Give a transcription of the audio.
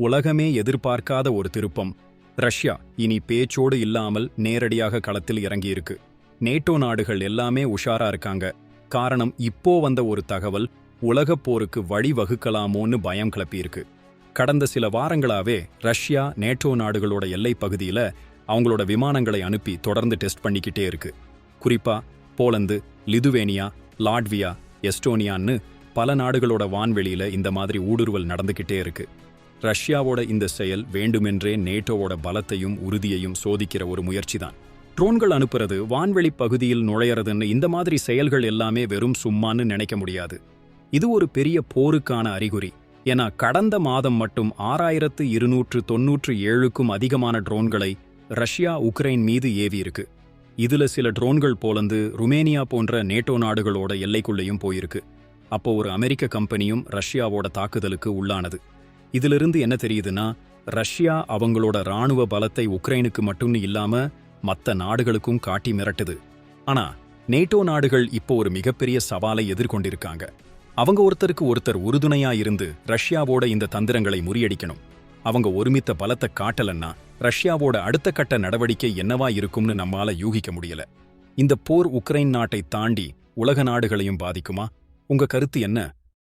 உலகமே எதிர்பார்க்காத ஒரு திருப்பம். ரஷ்யா இனி பேச்சோடு இல்லாமல் நேரடியாக களத்தில் இறங்கியிருக்கு. நேட்டோ நாடுகள் எல்லாமே உஷாரா இருக்காங்க. காரணம் இப்போ வந்த ஒரு தகவல் உலகப் போருக்கு வழிவகுக்கலாமோன்னு பயம் கிளப்பியிருக்கு. கடந்த சில வாரங்களாவே ரஷ்யா நேட்டோ நாடுகளோட எல்லைப் பகுதியில அவங்களோட விமானங்களை அனுப்பி தொடர்ந்து டெஸ்ட் பண்ணிக்கிட்டே இருக்கு. குறிப்பா போலந்து லிதுவேனியா லாட்வியா எஸ்டோனியான்னு பல நாடுகளோட வான்வெளியில இந்த மாதிரி ஊடுருவல் நடந்துகிட்டே இருக்கு. ரஷ்யாவோட இந்த செயல் வேண்டுமென்றே நேட்டோவோட பலத்தையும் உறுதியையும் சோதிக்கிற ஒரு முயற்சிதான். ட்ரோன்கள் அனுப்புறது வான்வெளி பகுதியில் நுழையறதுன்னு இந்த மாதிரி செயல்கள் எல்லாமே வெறும் சும்மான்னு நினைக்க முடியாது. இது ஒரு பெரிய போருக்கான அறிகுறி. ஏன்னா கடந்த மாதம் மட்டும் ஆறாயிரத்து இருநூற்று தொன்னூற்று ஏழுக்கும் அதிகமான ட்ரோன்களை ரஷ்யா உக்ரைன் மீது ஏவியிருக்கு இதுல சில ட்ரோன்கள் போலந்து ருமேனியா போன்ற நேட்டோ நாடுகளோட எல்லைக்குள்ளேயும் போயிருக்கு. அப்போ ஒரு அமெரிக்க கம்பெனியும் ரஷ்யாவோட தாக்குதலுக்கு உள்ளானது. இதிலிருந்து என்ன தெரியுதுன்னா ரஷ்யா அவங்களோட ராணுவ பலத்தை உக்ரைனுக்கு மட்டும்னு இல்லாம மத்த நாடுகளுக்கும் காட்டி மிரட்டுது. ஆனா நேட்டோ நாடுகள் இப்போ ஒரு மிகப்பெரிய சவாலை எதிர்கொண்டிருக்காங்க. அவங்க ஒருத்தருக்கு ஒருத்தர் உறுதுணையா இருந்து ரஷ்யாவோட இந்த தந்திரங்களை முறியடிக்கணும். அவங்க ஒருமித்த பலத்தை காட்டலன்னா ரஷ்யாவோட அடுத்த கட்ட நடவடிக்கை என்னவா இருக்கும்னு நம்மால யூகிக்க முடியல. இந்த போர் உக்ரைன் நாட்டை தாண்டி உலக நாடுகளையும் பாதிக்குமா? உங்க கருத்து என்ன?